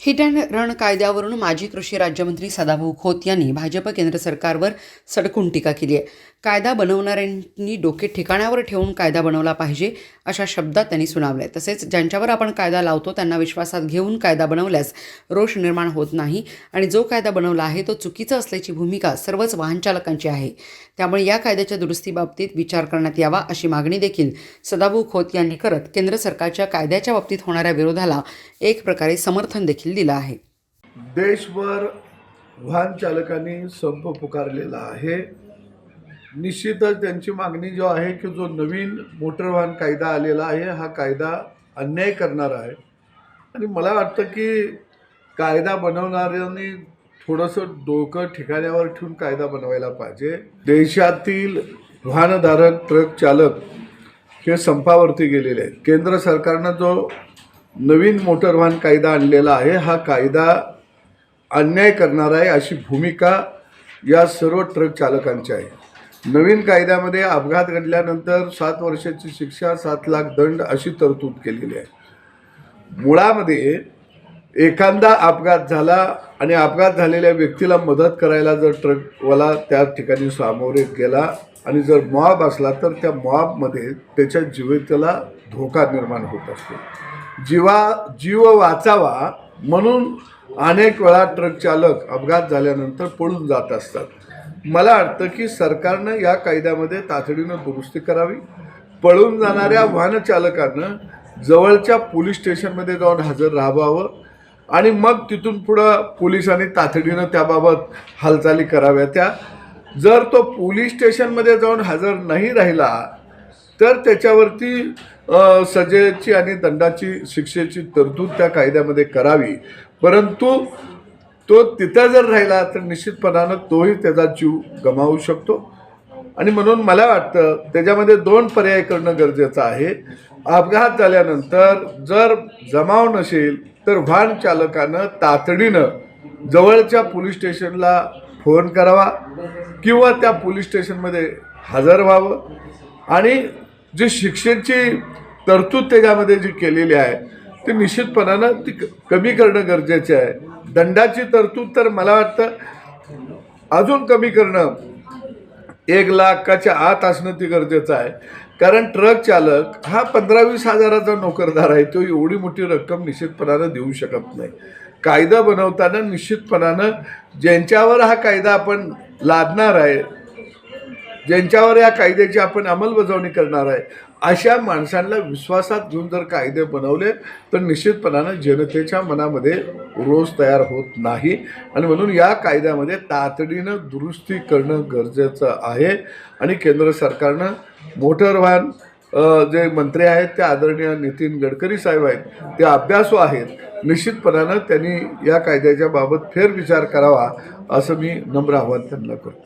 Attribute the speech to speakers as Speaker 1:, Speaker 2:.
Speaker 1: Hit and run कायद्यावरून माजी कृषी राज्यमंत्री सदाभाऊ खोत यांनी भाजप केंद्र सरकारवर सडकून टीका केली आहे. कायदा बनवणाऱ्यांनी डोके ठिकाणावर ठेवून कायदा बनवला पाहिजे अशा शब्दात त्यांनी सुनावले तसेच ज्यांच्यावर आपण कायदा लावतो त्यांना विश्वासात घेऊन कायदा बनवल्यास रोष निर्माण होत नाही आणि जो कायदा बनवला आहे तो चुकीचा असल्याची भूमिका सर्वच वाहनचालकांची आहे. त्यामुळे या कायद्याच्या दुरुस्तीबाबतीत विचार करण्यात यावा अशी मागणी देखील सदाभाऊ खोत यांनी करत केंद्र सरकारच्या कायद्याच्या बाबतीत होणाऱ्या विरोधाला एक प्रकारे समर्थन देखील दिलं आहे.
Speaker 2: देशभर वाहन चालकांनी संप पुकारलेला आहे. निश्चितच त्यांची मागणी जो आहे की जो नवीन मोटर वाहन कायदा आलेला आहे हा कायदा अन्याय करणारा आहे. आणि मला वाटतं की कायदा बनवणाऱ्यांनी थोडंसं डोकं ठिकाण्यावर ठेवून कायदा बनवायला पाहिजे. देशातील वाहनधारक ट्रक चालक हे संपावरती गेलेले आहेत. केंद्र सरकारनं जो नवीन मोटर वाहन कायदा आणलेला आहे. हा कायदा अन्याय करणारा आहे अशी भूमिका या सर्व ट्रक चालकांची आहे. नवीन कायद्यामध्ये अपघात घडल्यानंतर सात वर्षाची शिक्षा सात लाख दंड अशी तरतूद केलेली आहे. मुळामध्ये एखादा अपघात झाला आणि अपघात झालेल्या व्यक्तीला मदत करायला जर ट्रकवाला त्या ठिकाणी सामोरे गेला आणि जर मॉब असला तर त्या मॉबमध्ये त्याच्या जीविताला धोका निर्माण होत असतो. जीवा जीव वाचावा म्हणून अनेक वेळा ट्रक चालक अपघात झाल्यानंतर पळून जात असतात. मला वाटतं की सरकारनं या कायद्यामध्ये तातडीनं दुरुस्ती करावी. पळून जाणाऱ्या वाहनचालकांनं जवळच्या पोलीस स्टेशनमध्ये जाऊन हजर राहावावं आणि मग तिथून पुढं पोलिसांनी तातडीनं त्याबाबत हालचाली कराव्या त्या. जर तो पोलीस स्टेशनमध्ये जाऊन हजर नाही राहिला तर त्याच्यावरती सजेची आणि दंडाची शिक्षेची तरतूद त्या कायद्यामध्ये करावी. परंतु तो तिथं जर राहिला तर निश्चितपणानं तोही त्याचा जीव गमावू शकतो. आणि म्हणून मला वाटतं त्याच्यामध्ये दोन पर्याय करणं गरजेचं आहे. अपघात झाल्यानंतर जर जमाव नसेल तर वाहन चालकानं तातडीनं जवळच्या पोलीस स्टेशनला फोन करावा किंवा त्या पोलीस स्टेशनमध्ये हजर व्हावं. आणि जी शिक्षेची तरतूद त्याच्यामध्ये जी केलेली आहे ती निश्चितपणानं ती क- कमी करणं गरजेचे आहे. दंडाची तरतूद तर मला वाटतं अजून कमी करणं एक लाखाच्या आत असणं ती गरजेचं आहे. कारण ट्रक चालक हा पंधरा वीस हजाराचा नोकरदार आहे तो एवढी मोठी रक्कम निश्चितपणानं देऊ शकत नाही. कायदा बनवताना निश्चितपणानं ज्यांच्यावर हा कायदा आपण लादणार आहे ज्यांच्यावर या कायद्याची आपण अंमलबजावणी करणार आहे अशा माणसांना विश्वासात घेऊन जर कायदे बनवले तर निश्चितपणानं जनतेच्या मनामध्ये रोष तयार होत नाही. आणि म्हणून या कायद्यामध्ये तातडीनं दुरुस्ती करणं गरजेचं आहे. आणि केंद्र सरकारनं मोटरवहन जे मंत्री आहेत ते आदरणीय नितीन गडकरी साहेब आहेत ते अभ्यासू आहेत. निश्चितपणानं त्यांनी या कायद्याच्या बाबत फेरविचार करावा असं मी नम्र आव्हान त्यांना करतो.